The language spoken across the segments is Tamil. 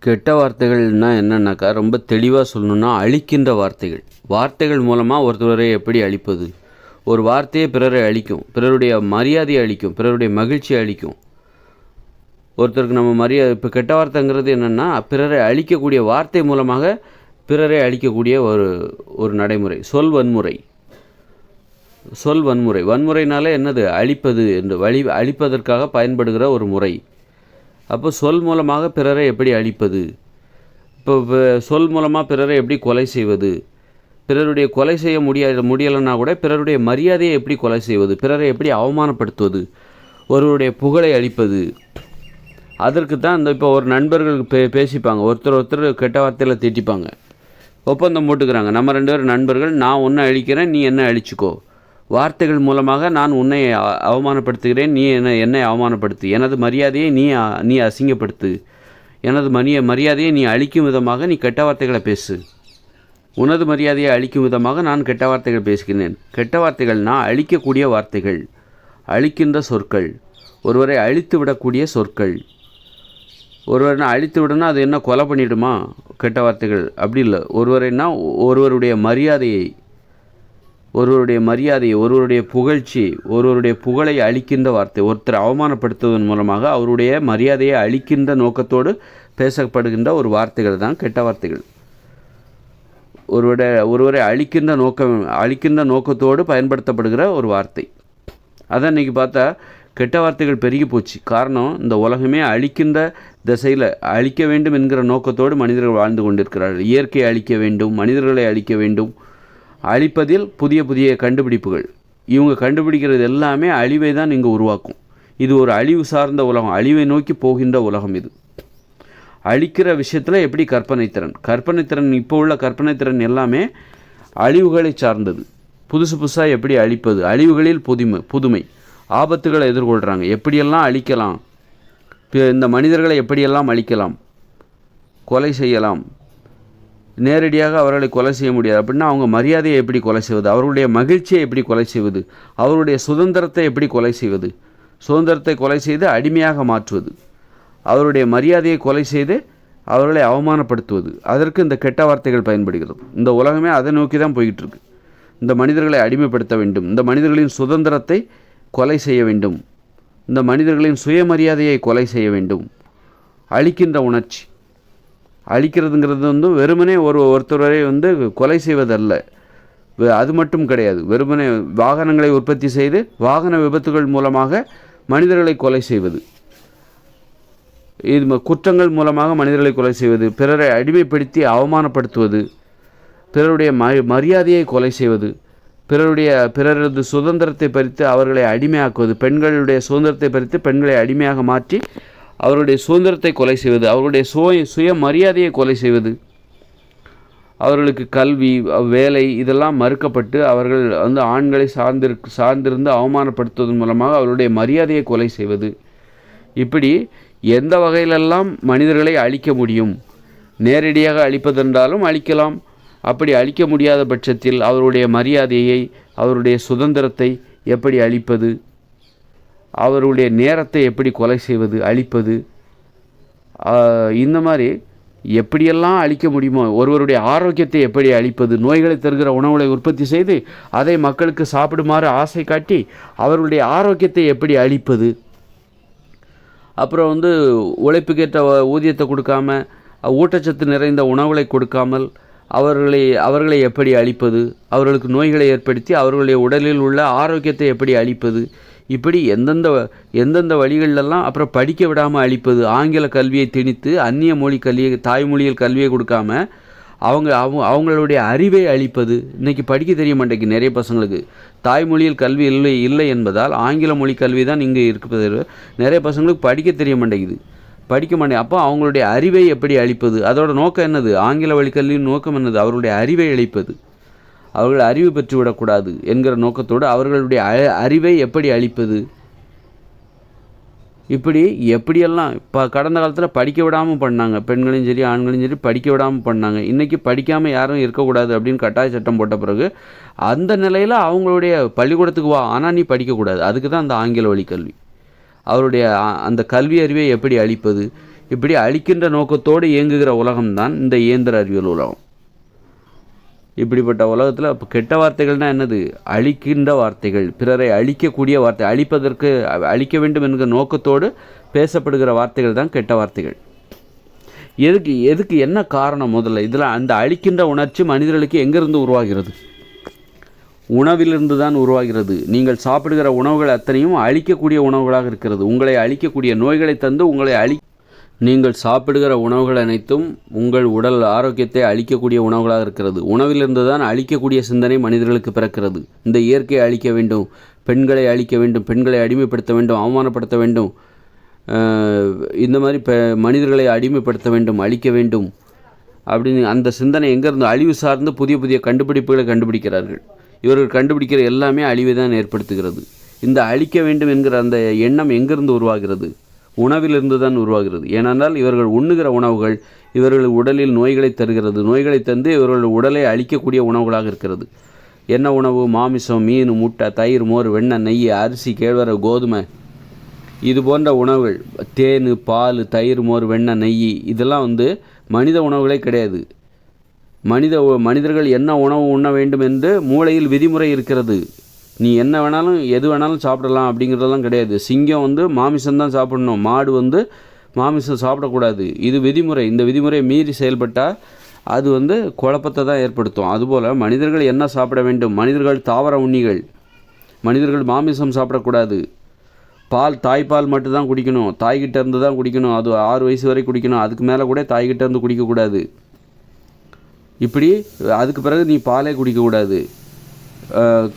கெட்ட வார்த்தைகள்னால் என்னென்னாக்கா ரொம்ப தெளிவாக சொல்லணுன்னா அழிக்கின்ற வார்த்தைகள். வார்த்தைகள் மூலமாக ஒருத்தரை எப்படி அழிப்பது? ஒரு வார்த்தையே பிறரை அழிக்கும். பிறருடைய மரியாதையை அழிக்கும். பிறருடைய மகிழ்ச்சியை அழிக்கும். ஒருத்தருக்கு நம்ம மரியாதை இப்போ கெட்ட வார்த்தைங்கிறது என்னென்னா பிறரை அழிக்கக்கூடிய வார்த்தை மூலமாக பிறரை அழிக்கக்கூடிய ஒரு ஒரு நடைமுறை. சொல் வன்முறை. சொல் வன்முறை. வன்முறைனால என்னது? அழிப்பது என்று வழி அழிப்பதற்காக பயன்படுகிற ஒரு முறை. அப்போ சொல் மூலமாக பிறரை எப்படி அழிப்பது? இப்போ சொல் மூலமாக பிறரை எப்படி கொலை செய்வது? பிறருடைய கொலை செய்ய முடியாது முடியலைன்னா கூட பிறருடைய மரியாதையை எப்படி கொலை செய்வது? பிறரை எப்படி அவமானப்படுத்துவது? ஒருவருடைய புகழை அழிப்பது? அதற்கு தான் இந்த இப்போ ஒரு நண்பர்கள் பே பேசிப்பாங்க. ஒருத்தர் ஒருத்தர் கெட்ட வார்த்தையில் திட்டிப்பாங்க. ஒப்பந்தம் போட்டுக்கிறாங்க. நம்ம ரெண்டு பேரும் நண்பர்கள் நான் உன்னை அழிக்கிறேன் நீ என்ன அழிச்சிக்கோ. வார்த்தைகள் மூலமாக நான் உன்னை அவமானப்படுத்துகிறேன். நீ என்ன என்னை அவமானப்படுத்து. எனது மரியாதையை நீ நீ அசிங்கப்படுத்து. எனது மரிய மரியாதையை நீ அழிக்கும் விதமாக நீ கெட்ட வார்த்தைகளை பேசு. உனது மரியாதையை அழிக்கும் விதமாக நான் கெட்ட வார்த்தைகள் பேசுகிறேன். கெட்ட வார்த்தைகள்னா அழிக்கக்கூடிய வார்த்தைகள். அழிக்கின்ற சொற்கள். ஒருவரை அழித்து விடக்கூடிய சொற்கள். ஒருவரை அழித்து விடனா அது என்ன கொலை பண்ணிடுமா? கெட்ட வார்த்தைகள். அப்படி இல்லை. ஒருவரைன்னா ஒருவருடைய மரியாதையை ஒருவருடைய மரியாதை ஒருவருடைய புகழ்ச்சி ஒருவருடைய புகழை அழிக்கின்ற வார்த்தை ஒருத்தர் அவமானப்படுத்துவதன் மூலமாக அவருடைய மரியாதையை அழிக்கின்ற நோக்கத்தோடு பேசப்படுகின்ற ஒரு வார்த்தைகள் தான் கெட்ட வார்த்தைகள். ஒருவருடைய ஒருவரை அழிக்கின்ற நோக்கம் அழிக்கின்ற நோக்கத்தோடு பயன்படுத்தப்படுகிற ஒரு வார்த்தை. அதான் இன்றைக்கி பார்த்தா கெட்ட வார்த்தைகள் பெருகி போச்சு. காரணம் இந்த உலகமே அழிக்கின்ற திசையில் அழிக்க வேண்டும் என்கிற நோக்கத்தோடு மனிதர்கள் வாழ்ந்து கொண்டிருக்கிறார்கள். இயற்கையை அழிக்க வேண்டும் மனிதர்களை அழிக்க வேண்டும். அழிப்பதில் புதிய புதிய கண்டுபிடிப்புகள். இவங்க கண்டுபிடிக்கிறது எல்லாமே அழிவை தான் இங்கே உருவாக்கும். இது ஒரு அழிவு சார்ந்த உலகம் அழிவை நோக்கி போகின்ற உலகம் இது. அழிக்கிற விஷயத்தில் எப்படி கற்பனைத்திறன் கற்பனைத்திறன் இப்போ உள்ள கற்பனைத்திறன் எல்லாமே அழிவுகளை சார்ந்தது. புதுசு புதுசாக எப்படி அழிப்பது? அழிவுகளில் புதுமை புதுமை. ஆபத்துகளை எதிர்கொள்கிறாங்க எப்படியெல்லாம் அழிக்கலாம்? இந்த மனிதர்களை எப்படியெல்லாம் அழிக்கலாம்? கொலை செய்யலாம். நேரடியாக அவர்களை கொலை செய்ய முடியாது. அப்படின்னா அவங்க மரியாதையை எப்படி கொலை செய்வது? அவர்களுடைய மகிழ்ச்சியை எப்படி கொலை செய்வது? அவருடைய சுதந்திரத்தை எப்படி கொலை செய்வது? சுதந்திரத்தை கொலை செய்து அடிமையாக மாற்றுவது. அவருடைய மரியாதையை கொலை செய்து அவர்களை அவமானப்படுத்துவது. அதற்கு இந்த கெட்ட வார்த்தைகள் பயன்படுகிறது. இந்த உலகமே அதை நோக்கி தான் போய்கிட்டு இருக்கு இந்த மனிதர்களை அடிமைப்படுத்த வேண்டும். இந்த மனிதர்களின் சுதந்திரத்தை கொலை செய்ய வேண்டும். இந்த மனிதர்களின் சுயமரியாதையை கொலை செய்ய வேண்டும். அழிக்கின்ற உணர்ச்சி. அழிக்கிறதுங்கிறது வந்து வெறுமனே ஒரு ஒருத்தரை வந்து கொலை செய்வதல்ல. அது மட்டும் கிடையாது. வெறுமனே வாகனங்களை உற்பத்தி செய்து வாகன விபத்துகள் மூலமாக மனிதர்களை கொலை செய்வது. இது குற்றங்கள் மூலமாக மனிதர்களை கொலை செய்வது. பிறரை அடிமைப்படுத்தி அவமானப்படுத்துவது. பிறருடைய ம மரியாதையை கொலை செய்வது. பிறருடைய பிறரது சுதந்திரத்தை பறித்து அவர்களை அடிமையாக்குவது. பெண்களுடைய சுதந்திரத்தை பறித்து பெண்களை அடிமையாக மாற்றி அவருடைய சுதந்திரத்தை கொலை செய்வது அவருடைய சுய சுய மரியாதையை கொலை செய்வது அவர்களுக்கு கல்வி வேலை இதெல்லாம் மறுக்கப்பட்டு அவர்கள் வந்து ஆண்களை சார்ந்திருக்கு சார்ந்திருந்து அவமானப்படுத்துவதன் மூலமாக அவருடைய மரியாதையை கொலை செய்வது. இப்படி எந்த வகையிலெல்லாம் மனிதர்களை அழிக்க முடியும்? நேரடியாக அழிப்பதென்றாலும் அழிக்கலாம். அப்படி அழிக்க முடியாத பட்சத்தில் அவருடைய மரியாதையை அவருடைய சுதந்திரத்தை எப்படி அழிப்பது? அவருடைய நேரத்தை எப்படி கொலை செய்வது அழிப்பது இந்த மாதிரி எப்படியெல்லாம் அழிக்க முடியுமோ ஒருவருடைய ஆரோக்கியத்தை எப்படி அழிப்பது நோய்களை தருகிற உணவுகளை உற்பத்தி செய்து அதை மக்களுக்கு சாப்பிடுமாறு ஆசை காட்டி அவர்களுடைய ஆரோக்கியத்தை எப்படி அழிப்பது அப்புறம் வந்து உழைப்புக்கேற்ற ஊதியத்தை கொடுக்காம ஊட்டச்சத்து நிறைந்த உணவுகளை கொடுக்காமல் அவர்களை அவர்களை எப்படி அழிப்பது அவர்களுக்கு நோய்களை ஏற்படுத்தி அவர்களுடைய உடலில் உள்ள ஆரோக்கியத்தை எப்படி அழிப்பது இப்படி எந்தெந்த வ- எந்தெந்த வழிகளிலெல்லாம் அப்புறம் படிக்க விடாமல் அழிப்பது ஆங்கில கல்வியை திணித்து அந்நிய மொழி கல்வியை தாய்மொழியில் கல்வியை கொடுக்காம அவங்க அவங்க அவங்களுடைய அறிவை அழிப்பது. இன்னைக்கு படிக்க தெரிய மாட்டேங்குது நிறைய பசங்களுக்கு. தாய்மொழியில் கல்வி இல்லை இல்லை என்பதால் ஆங்கில மொழி கல்வி தான் இங்கே இருக்குது. நிறைய பசங்களுக்கு படிக்க தெரிய மாட்டேங்குது. படிக்க மாட்டேங்க அப்போ அவங்களுடைய அறிவை எப்படி அழிப்பது? அதோட நோக்கம் என்னது? ஆங்கில வழி கல்வியின் நோக்கம் என்னது? அவருடைய அறிவை அழிப்பது. அவர்கள் அறிவு பெற்று விடக்கூடாது என்கிற நோக்கத்தோடு அவர்களுடைய அ- அறிவை எப்படி அழிப்பது? இப்படி எப்படியெல்லாம் இப்போ கடந்த காலத்தில் படிக்க விடாமல் பண்ணாங்க. பெண்களையும் சரி ஆண்களையும் சரி படிக்க விடாமல் பண்ணாங்க. இன்றைக்கி படிக்காமல் யாரும் இருக்கக்கூடாது அப்படின்னு கட்டாய சட்டம் போட்ட பிறகு அந்த நிலையில் அவங்களுடைய பள்ளிக்கூடத்துக்கு வா ஆனால் நீ படிக்கக்கூடாது. அதுக்கு தான் அந்த ஆங்கில வழி கல்வி. அவருடைய அந்த கல்வி அறிவை எப்படி அழிப்பது? இப்படி அழிக்கின்ற நோக்கத்தோடு இயங்குகிற உலகம்தான் இந்த இயந்திர அறிவியல் உலகம். இப்படிப்பட்ட உலகத்தில் இப்போ கெட்ட வார்த்தைகள்னால் என்னது? அழிக்கின்ற வார்த்தைகள். பிறரை அழிக்கக்கூடிய வார்த்தை அழிப்பதற்கு அழிக்க வேண்டும் என்கிற நோக்கத்தோடு பேசப்படுகிற வார்த்தைகள் தான் கெட்ட வார்த்தைகள். எதுக்கு எதுக்கு என்ன காரணம் முதல்ல? இதில் அந்த அழிக்கின்ற உணர்ச்சி மனிதர்களுக்கு எங்கேருந்து உருவாகிறது? உணவிலிருந்து தான் உருவாகிறது. நீங்கள் சாப்பிடுகிற உணவுகள் அத்தனையும் அழிக்கக்கூடிய உணவுகளாக இருக்கிறது. உங்களை அழிக்கக்கூடிய நோய்களை தந்து உங்களை அழி நீங்கள் சாப்பிடுகிற உணவுகள் அனைத்தும் உங்கள் உடல் ஆரோக்கியத்தை அழிக்கக்கூடிய உணவுகளாக இருக்கிறது. உணவிலிருந்து தான் அழிக்கக்கூடிய சிந்தனை மனிதர்களுக்கு பிறக்கிறது. இந்த இயற்கையை அழிக்க வேண்டும் பெண்களை அழிக்க வேண்டும் பெண்களை அடிமைப்படுத்த வேண்டும் அவமானப்படுத்த வேண்டும் இந்த மாதிரி ப மனிதர்களை அடிமைப்படுத்த வேண்டும் அழிக்க வேண்டும் அப்படின்னு அந்த சிந்தனை எங்கேருந்து அழிவு சார்ந்து புதிய புதிய கண்டுபிடிப்புகளை கண்டுபிடிக்கிறார்கள். இவர்கள் கண்டுபிடிக்கிற எல்லாமே அழிவை தான் ஏற்படுத்துகிறது. இந்த அழிக்க வேண்டும் என்கிற அந்த எண்ணம் எங்கிருந்து உருவாகிறது? உணவிலிருந்து தான் உருவாகிறது. ஏனென்றால் இவர்கள் உண்ணுகிற உணவுகள் இவர்கள் உடலில் நோய்களை தருகிறது. நோய்களை தந்து இவர்கள் உடலை அழிக்கக்கூடிய உணவுகளாக இருக்கிறது. என்ன உணவு? மாமிசம் மீன் முட்டை தயிர் மோர் வெண்ணெய் நெய் அரிசி கேழ்வரகு கோதுமை. இது போன்ற உணவுகள் தேன் பால் தயிர் மோர் வெண்ணெய் நெய் இதெல்லாம் வந்து மனித உணவுகளே கிடையாது. மனித உ- மனிதர்கள் என்ன உணவு உண்ண வேண்டும் என்று மூளையில் விதிமுறை இருக்கிறது. நீ என்ன வேணாலும் எது வேணாலும் சாப்பிடலாம் அப்படிங்கிறதெல்லாம் கிடையாது. சிங்கம் வந்து மாமிசம் தான் சாப்பிடணும். மாடு வந்து மாமிசம் சாப்பிடக்கூடாது. இது விதிமுறை. இந்த விதிமுறையை மீறி செயல்பட்டால் அது வந்து குழப்பத்தை தான் ஏற்படுத்தும். அதுபோல் மனிதர்கள் என்ன சாப்பிட வேண்டும்? மனிதர்கள் தாவர உண்ணிகள். மனிதர்கள் மாமிசம் சாப்பிடக்கூடாது. பால் தாய்ப்பால் மட்டும்தான் குடிக்கணும். தாய்கிட்ட இருந்து தான் குடிக்கணும். அது ஆறு வயசு வரை குடிக்கணும். அதுக்கு மேலே கூட தாய்கிட்ட இருந்து குடிக்கக்கூடாது. இப்படி அதுக்கு பிறகு நீ பாலே குடிக்கக்கூடாது.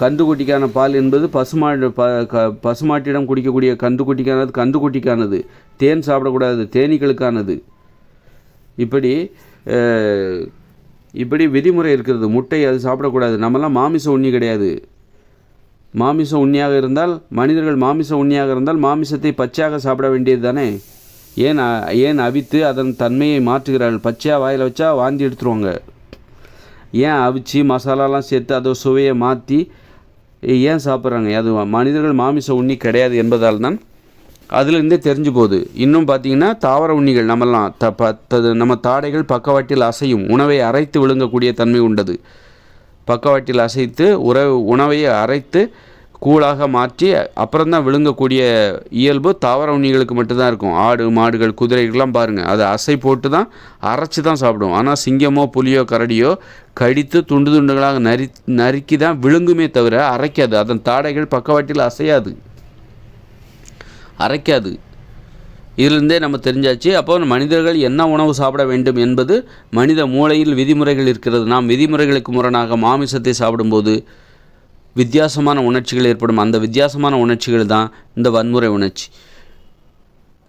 கந்துக்குட்டிக்கான பால் என்பது பசுமாடு ப க பசுமாட்டிடம் குடிக்கக்கூடிய கந்துக்குட்டிக்கானது கந்துக்குட்டிக்கானது. தேன் சாப்பிடக்கூடாது தேனீக்களுக்கானது. இப்படி இப்படி விதிமுறை இருக்கிறது. முட்டை அது சாப்பிடக்கூடாது. நம்மலாம் மாமிச உண்ணி கிடையாது. மாமிச உண்ணியாக இருந்தால் மனிதர்கள் மாமிச உண்ணியாக இருந்தால் மாமிசத்தை பச்சையாக சாப்பிட வேண்டியது தானே? ஏன் ஏன் அவித்து அதன் தன்மையை மாற்றுகிறார்கள்? பச்சையாக வாயில் வச்சா வாந்தி எடுத்துருவாங்க. ஏன் அவிச்சு மசாலாலாம் சேர்த்து அதை சுவையை மாற்றி ஏன் சாப்பிட்றாங்க? அது மனிதர்கள் மாமிச உண்ணி கிடையாது என்பதால் தான் அதுலேருந்தே தெரிஞ்சு போகுது. இன்னும் பார்த்தீங்கன்னா தாவர உண்ணிகள் நம்மலாம் த ப நம்ம தாடைகள் பக்கவாட்டில் அசையும். உணவை அரைத்து விழுங்கக்கூடிய தன்மை உண்டது. பக்கவாட்டில் அசைத்து உறவு உணவையை அரைத்து கூழாக மாற்றி அப்புறம்தான் விழுங்கக்கூடிய இயல்பு தாவர உண்ணிகளுக்கு மட்டும்தான் இருக்கும். ஆடு மாடுகள் குதிரைகள்லாம் பாருங்கள் அதை அசை போட்டு தான் அரைச்சி தான் சாப்பிடும் ஆனால் சிங்கமோ புலியோ கரடியோ கடித்து துண்டு துண்டுகளாக நரி நறுக்கி தான் விழுங்குமே தவிர அரைக்காது. அதன் தாடைகள் பக்கவாட்டில் அசையாது. அரைக்காது. இதிலிருந்தே நம்ம தெரிஞ்சாச்சு. அப்போ மனிதர்கள் என்ன உணவு சாப்பிட வேண்டும் என்பது மனித மூளையில் விதிமுறைகள் இருக்கிறது. நாம் விதிமுறைகளுக்கு முரணாக மாமிசத்தை சாப்பிடும்போது வித்தியாசமான உணர்ச்சிகள் ஏற்படும். அந்த வித்தியாசமான உணர்ச்சிகள் தான் இந்த வன்முறை உணர்ச்சி.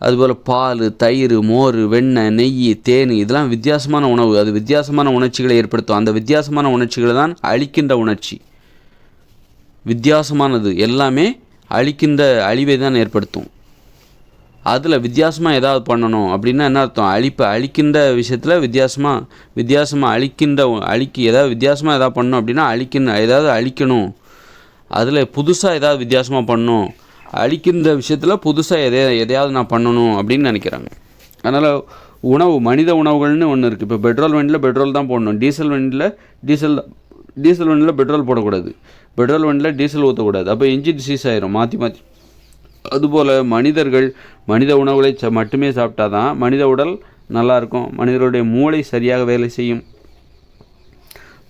அதுபோல் பால் தயிர் மோர் வெண்ணெய் நெய் தேன் இதெல்லாம் வித்தியாசமான உணவு. அது வித்தியாசமான உணர்ச்சிகளை ஏற்படுத்தும். அந்த வித்தியாசமான உணர்ச்சிகளை தான் அழிக்கின்ற உணர்ச்சி. வித்தியாசமானது எல்லாமே அழிக்கின்ற அழிவை தான் ஏற்படுத்தும். அதில் வித்தியாசமாக ஏதாவது பண்ணணும் அப்படின்னா என்ன அர்த்தம்? அழிப்பை அழிக்கின்ற விஷயத்தில் வித்தியாசமாக வித்தியாசமாக அழிக்கின்ற அழிக்கி ஏதாவது வித்தியாசமாக ஏதாவது பண்ணணும் அப்படின்னா அழிக்கின்ற ஏதாவது அழிக்கணும். அதில் புதுசாக ஏதாவது வித்தியாசமாக பண்ணணும். அழிக்கின்ற விஷயத்தில் புதுசாக எதை எதையாவது நான் பண்ணணும் அப்படின்னு நினைக்கிறாங்க. அதனால் உணவு மனித உணவுகள்னு ஒன்று இருக்குது இப்போ பெட்ரோல் வண்டியில் பெட்ரோல் தான் போடணும். டீசல் வண்டியில் டீசல் டீசல் வண்டியில் பெட்ரோல் போடக்கூடாது. பெட்ரோல் வண்டியில் டீசல் ஊற்றக்கூடாது அப்போ இன்ஜின் சீஸ் ஆயிரும் மாற்றி மாற்றி அதுபோல் மனிதர்கள் மனித உணவுகளை ச மட்டுமே சாப்பிட்டா தான் மனித உடல் நல்லாயிருக்கும். மனிதருடைய மனிதர்களுடைய மூளை சரியாக வேலை செய்யும்.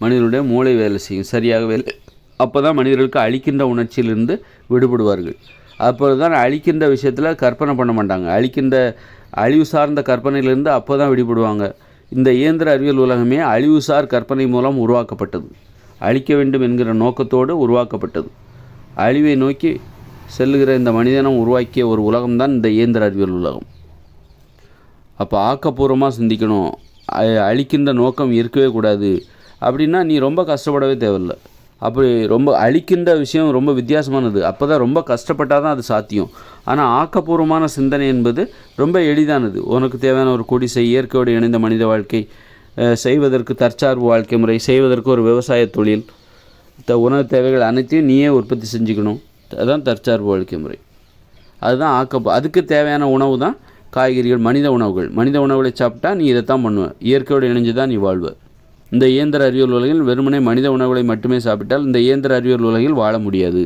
மனிதனுடைய மூளை வேலை செய்யும் சரியாக வேலை அப்போ தான் மனிதர்களுக்கு அழிக்கின்ற உணர்ச்சியிலிருந்து விடுபடுவார்கள். அப்பொழுது தான் அழிக்கின்ற விஷயத்தில் கற்பனை பண்ண மாட்டாங்க. அழிக்கின்ற அழிவு சார்ந்த கற்பனையிலிருந்து அப்போ தான் விடுபடுவாங்க. இந்த இயந்திர அறிவியல் உலகமே அழிவுசார் கற்பனை மூலம் உருவாக்கப்பட்டது. அழிக்க வேண்டும் என்கிற நோக்கத்தோடு உருவாக்கப்பட்டது. அழிவை நோக்கி செல்லுகிற இந்த மனிதனம் உருவாக்கிய ஒரு உலகம்தான் இந்த இயந்திர அறிவியல் உலகம். அப்போ ஆக்கப்பூர்வமாக சிந்திக்கணும். அ- அழிக்கின்ற நோக்கம் இருக்கவே கூடாது. அப்படின்னா நீ ரொம்ப கஷ்டப்படவே தேவையில்ல. அப்படி ரொம்ப அழிக்கின்ற விஷயம் ரொம்ப வித்தியாசமானது. அப்போ தான் ரொம்ப கஷ்டப்பட்டால் தான் அது சாத்தியம். ஆனால் ஆக்கப்பூர்வமான சிந்தனை என்பது ரொம்ப எளிதானது. உனக்கு தேவையான ஒரு குடிசை இயற்கையோடு இணைந்த மனித வாழ்க்கை செய்வதற்கு தற்சார்பு வாழ்க்கை முறை செய்வதற்கு ஒரு விவசாய தொழில் த உணவு தேவைகள் அனைத்தையும் நீயே உற்பத்தி செஞ்சுக்கணும். அதுதான் தற்சார்பு வாழ்க்கை முறை. அதுதான் ஆக்க அதுக்கு தேவையான உணவு தான் காய்கறிகள் மனித உணவுகள். மனித உணவுகளை சாப்பிட்டா நீ இதைத்தான் பண்ணுவ. இயற்கையோடு இணைஞ்சு தான் நீ வாழ்வ. இந்த இயந்திர அறிவியல் உலகில் வெறுமனே மனித உணவுகளை மட்டுமே சாப்பிட்டால் இந்த இயந்திர அறிவியல் உலகில் வாழ முடியாது.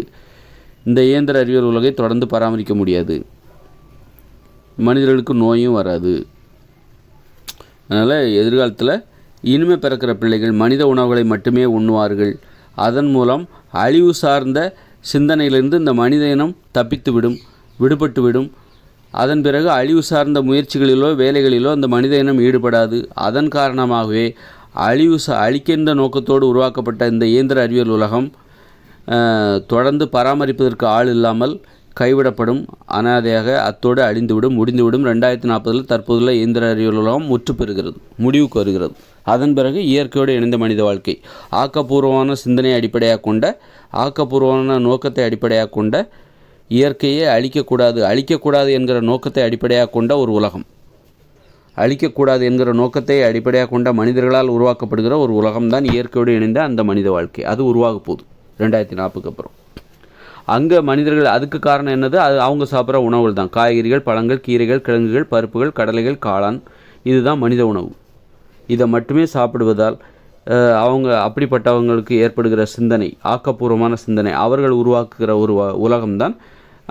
இந்த இயந்திர அறிவியல் உலகை தொடர்ந்து பராமரிக்க முடியாது. மனிதர்களுக்கு நோயும் வராது. அதனால் எதிர்காலத்தில் இனிமே பிறக்கிற பிள்ளைகள் மனித உணவுகளை மட்டுமே உண்ணுவார்கள். அதன் மூலம் அழிவு சார்ந்த சிந்தனையிலிருந்து இந்த மனித இனம் தப்பித்து விடும் விடுபட்டு விடும் அதன் பிறகு அழிவு சார்ந்த முயற்சிகளிலோ வேலைகளிலோ அந்த மனித இனம் ஈடுபடாது. அதன் காரணமாகவே அழிவு ச அழிக்கின்ற நோக்கத்தோடு உருவாக்கப்பட்ட இந்த இயந்திர அறிவியல் உலகம் தொடர்ந்து பராமரிப்பதற்கு ஆள் இல்லாமல் கைவிடப்படும் அனாதையாக அத்தோடு அழிந்துவிடும் முடிந்துவிடும் ரெண்டாயிரத்தி நாற்பதில் தற்போதுள்ள இயந்திர அறிவியல் உலகம் முற்று பெறுகிறது முடிவுக்கு வருகிறது. அதன் பிறகு இயற்கையோடு இணைந்த மனித வாழ்க்கை ஆக்கப்பூர்வமான சிந்தனையை அடிப்படையாக கொண்ட ஆக்கப்பூர்வமான நோக்கத்தை அடிப்படையாக கொண்ட இயற்கையை அழிக்கக்கூடாது அழிக்கக்கூடாது என்கிற நோக்கத்தை அடிப்படையாக கொண்ட ஒரு உலகம். அழிக்கக்கூடாது என்கிற நோக்கத்தை அடிப்படையாக கொண்ட மனிதர்களால் உருவாக்கப்படுகிற ஒரு உலகம்தான் இயற்கையோடு இணைந்த அந்த மனித வாழ்க்கை. அது உருவாக போகுது. ரெண்டாயிரத்தி நாற்பதுக்கு அப்புறம். அங்கே மனிதர்கள் அதுக்கு காரணம் என்னது? அது அவங்க சாப்பிட்ற உணவுகள் தான் காய்கறிகள் பழங்கள் கீரைகள் கிழங்குகள் பருப்புகள் கடலைகள் காளான். இதுதான் மனித உணவு. இதை மட்டுமே சாப்பிடுவதால் அவங்க அப்படிப்பட்டவங்களுக்கு ஏற்படுகிற சிந்தனை ஆக்கப்பூர்வமான சிந்தனை அவர்கள் உருவாக்குகிற ஒரு உலகம்தான்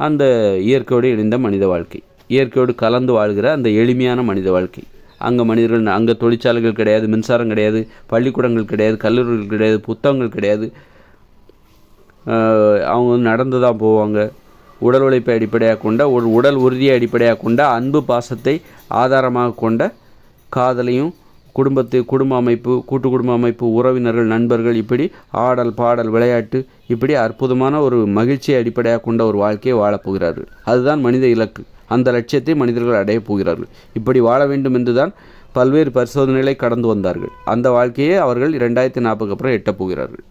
அந்த இயற்கையோடு இணைந்த மனித வாழ்க்கை. இயற்கையோடு கலந்து வாழ்கிற அந்த எளிமையான மனித வாழ்க்கை. அங்கே மனிதர்கள் அங்கே தொழிற்சாலைகள் கிடையாது மின்சாரம் கிடையாது பள்ளிக்கூடங்கள் கிடையாது கல்லூரிகள் கிடையாது புத்தகங்கள் கிடையாது. அவங்க நடந்து தான் போவாங்க. உடல் உழைப்பை அடிப்படையாக கொண்ட ஒரு உடல் உறுதியை அடிப்படையாக கொண்ட அன்பு பாசத்தை ஆதாரமாக கொண்ட காதலையும் குடும்பத்து குடும்ப அமைப்பு கூட்டு குடும்ப அமைப்பு உறவினர்கள் நண்பர்கள் இப்படி ஆடல் பாடல் விளையாட்டு இப்படி அற்புதமான ஒரு மகிழ்ச்சியை அடிப்படையாக கொண்ட ஒரு வாழ்க்கையை வாழப்போகிறார்கள் அதுதான் மனித இலக்கு. அந்த லட்சியத்தை மனிதர்கள் அடையப் போகிறார்கள். இப்படி வாழ வேண்டும் என்றுதான் பல்வேறு பரிசோதனைகளை கடந்து வந்தார்கள். அந்த வாழ்க்கையை அவர்கள் இரண்டாயிரத்தி நாற்பதுக்கு அப்புறம் எட்டப் போகிறார்கள்.